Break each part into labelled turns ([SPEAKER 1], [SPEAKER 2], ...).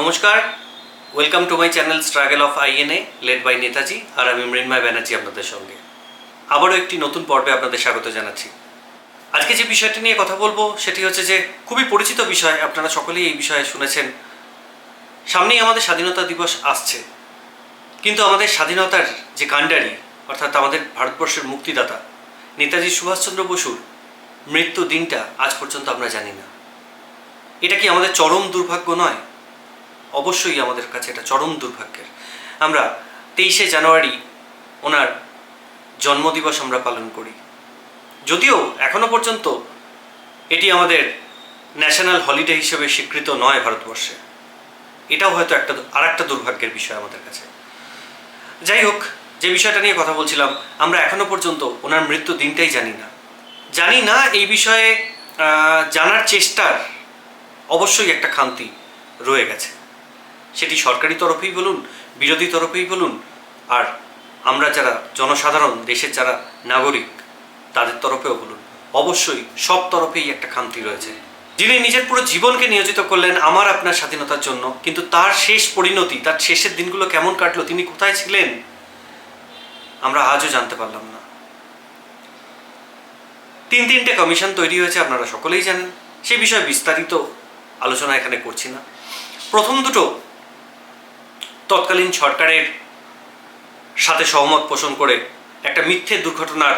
[SPEAKER 1] নমস্কার welcome to my channel struggle of INA led by Netaji আর আমি মৃন্ময় ব্যানার্জি আপনাদের সঙ্গে। আবারও একটি নতুন পর্বে আপনাদের স্বাগত জানাচ্ছি। আজকে যে বিষয়টি নিয়ে কথা বলব, সেটি হচ্ছে যে খুবই পরিচিত বিষয়, আপনারা সকলেই এই বিষয়ে শুনেছেন। সামনেই আমাদের স্বাধীনতা দিবস আসছে। কিন্তু আমাদের স্বাধীনতার যে কাণ্ডারি, অর্থাৎ আমাদের ভারতবর্ষের মুক্তিদাতা, নেতাজি সুভাষচন্দ্র বসুর মৃত্যু দিনটা আজ পর্যন্ত আমরা জানি না। এটা কি আমাদের চরম দুর্ভাগ্য নয়? অবশ্যই আমাদের কাছে এটা চরম দুর্ভাগ্যের। আমরা তেইশে জানুয়ারি ওনার জন্মদিবস আমরা পালন করি। যদিও এখনও পর্যন্ত এটি আমাদের ন্যাশনাল হলিডে হিসেবে স্বীকৃত নয় ভারতবর্ষে। এটাও হয়তো একটা আর একটা দুর্ভাগ্যের বিষয় আমাদের কাছে। যাই হোক, যে বিষয়টা নিয়ে কথা বলছিলাম, আমরা এখনও পর্যন্ত ওনার মৃত্যু দিনটাই জানি না। জানি না এই বিষয়ে জানার চেষ্টার অবশ্যই একটা খামতি রয়ে গেছে। সেটি সরকারি তরফেই বলুন, বিরোধী তরফেই বলুন, আর আমরা যারা জনসাধারণ, দেশের যারা নাগরিক, তাদের তরফেও বলুন। অবশ্যই সব তরফেই একটা খামতি রয়েছে। যিনি নিজের পুরো জীবনকে নিয়োজিত করলেন আমার আপনার স্বাধীনতার জন্য, কিন্তু তার শেষ পরিণতি, তার শেষের দিনগুলো কেমন কাটলো, তিনি কোথায় ছিলেন, আমরা আজও জানতে পারলাম না। তিন তিনটে কমিশন তৈরি হয়েছে, আপনারা সকলেই জানেন। সে বিষয়ে বিস্তারিত আলোচনা এখানে করছি না। প্রথম দুটো তৎকালীন সরকারের সাথে সহমত পোষণ করে একটা মিথ্যে দুর্ঘটনার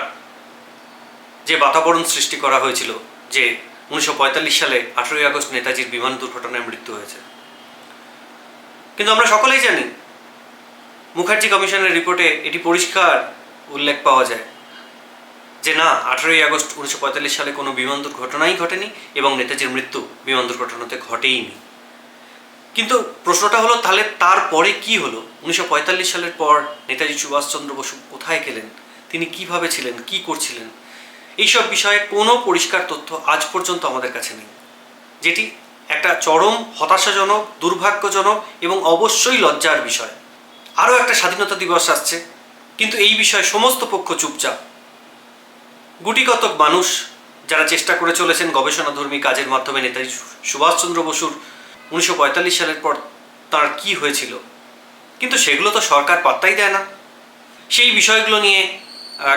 [SPEAKER 1] যে বাতাবরণ সৃষ্টি করা হয়েছিল, যে উনিশশো পঁয়তাল্লিশ সালে আঠেরোই আগস্ট নেতাজির বিমান দুর্ঘটনায় মৃত্যু হয়েছে। কিন্তু আমরা সকলেই জানি, মুখার্জি কমিশনের রিপোর্টে এটি পরিষ্কার উল্লেখ পাওয়া যায় যে না, আঠেরোই আগস্ট উনিশশো পঁয়তাল্লিশ সালে কোনো বিমান দুর্ঘটনাই ঘটেনি এবং নেতাজির মৃত্যু বিমান দুর্ঘটনাতে ঘটেইনি। কিন্তু প্রশ্নটা হলো, তাহলে তারপরে কি হলো? উনিশশো পঁয়তাল্লিশ সালের পর নেতাজি সুভাষচন্দ্র বসু কোথায় গেলেন? তিনি কীভাবে ছিলেন? কি করছিলেন? এইসব বিষয়ে কোনো পরিষ্কার তথ্য আজ পর্যন্ত আমাদের কাছে নেই। যেটি একটা চরম হতাশাজনক, দুর্ভাগ্যজনক এবং অবশ্যই লজ্জার বিষয়। আরও একটা স্বাধীনতা দিবস আসছে, কিন্তু এই বিষয়ে সমস্ত পক্ষ চুপচাপ। গুটিকতক মানুষ যারা চেষ্টা করে চলেছেন গবেষণাধর্মী কাজের মাধ্যমে নেতাজি সুভাষচন্দ্র বসুর উনিশশো সালের পর তার কি হয়েছিল? কিন্তু সেগুলো তো সরকার পাত্তাই দেয় না। সেই বিষয়গুলো নিয়ে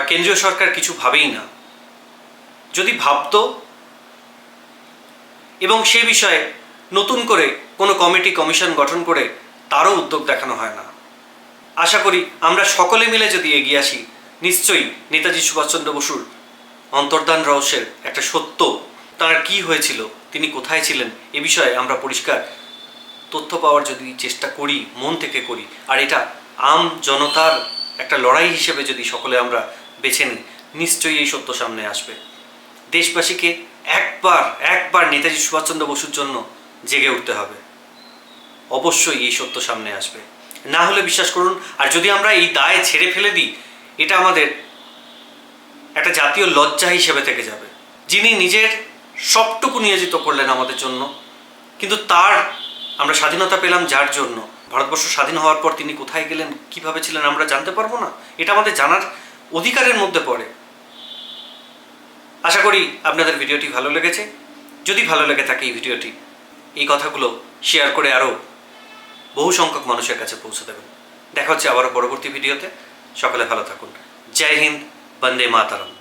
[SPEAKER 1] কেন্দ্রীয় সরকার কিছু ভাবেই না। যদি ভাবতো, এবং সে বিষয়ে নতুন করে কোনো কমিটি কমিশন গঠন করে তারও উদ্যোগ দেখানো হয় না। আশা করি আমরা সকলে মিলে যদি এগিয়ে আসি, নিশ্চয়ই নেতাজি সুভাষচন্দ্র বসুর অন্তর্ধান রহস্যের একটা সত্য তার কি হয়েছিল? তিনি কোথায় ছিলেন? এ বিষয়ে আমরা পরিষ্কার তথ্য পাওয়ার যদি চেষ্টা করি, মন থেকে করি। আর এটা আম জনতার একটা লড়াই হিসেবে যদি সকলে আমরা বেছে নিই, নিশ্চয়ই এই সত্য সামনে আসবে। দেশবাসীকে একবার একবার নেতাজি সুভাষচন্দ্র বসুর জন্য জেগে উঠতে হবে। অবশ্যই এই সত্য সামনে আসবে। না হলে বিশ্বাস করুন, আর যদি আমরা এই দায় ছেড়ে ফেলে দিই, এটা আমাদের একটা জাতীয় লজ্জা হিসেবে থেকে যাবে। যিনি নিজের সবটুকু নিয়োজিত করলেন আমাদের জন্য। কিন্তু তার আমরা স্বাধীনতা পেলাম যার জন্য? ভারতবর্ষ স্বাধীন হওয়ার পর তিনি কোথায় গেলেন, কীভাবে ছিলেন, আমরা জানতে পারব না। এটা আমাদের জানার অধিকারের মধ্যে পড়ে। আশা করি আপনাদের ভিডিওটি ভালো লেগেছে। যদি ভালো লেগে থাকে এই ভিডিওটি, এই কথাগুলো শেয়ার করে আরও বহু সংখ্যক মানুষের কাছে পৌঁছে দেবেন। দেখা হচ্ছে আবারও পরবর্তী ভিডিওতে। সকলে ভালো থাকুন। জয় হিন্দ, বন্দে মাতারম।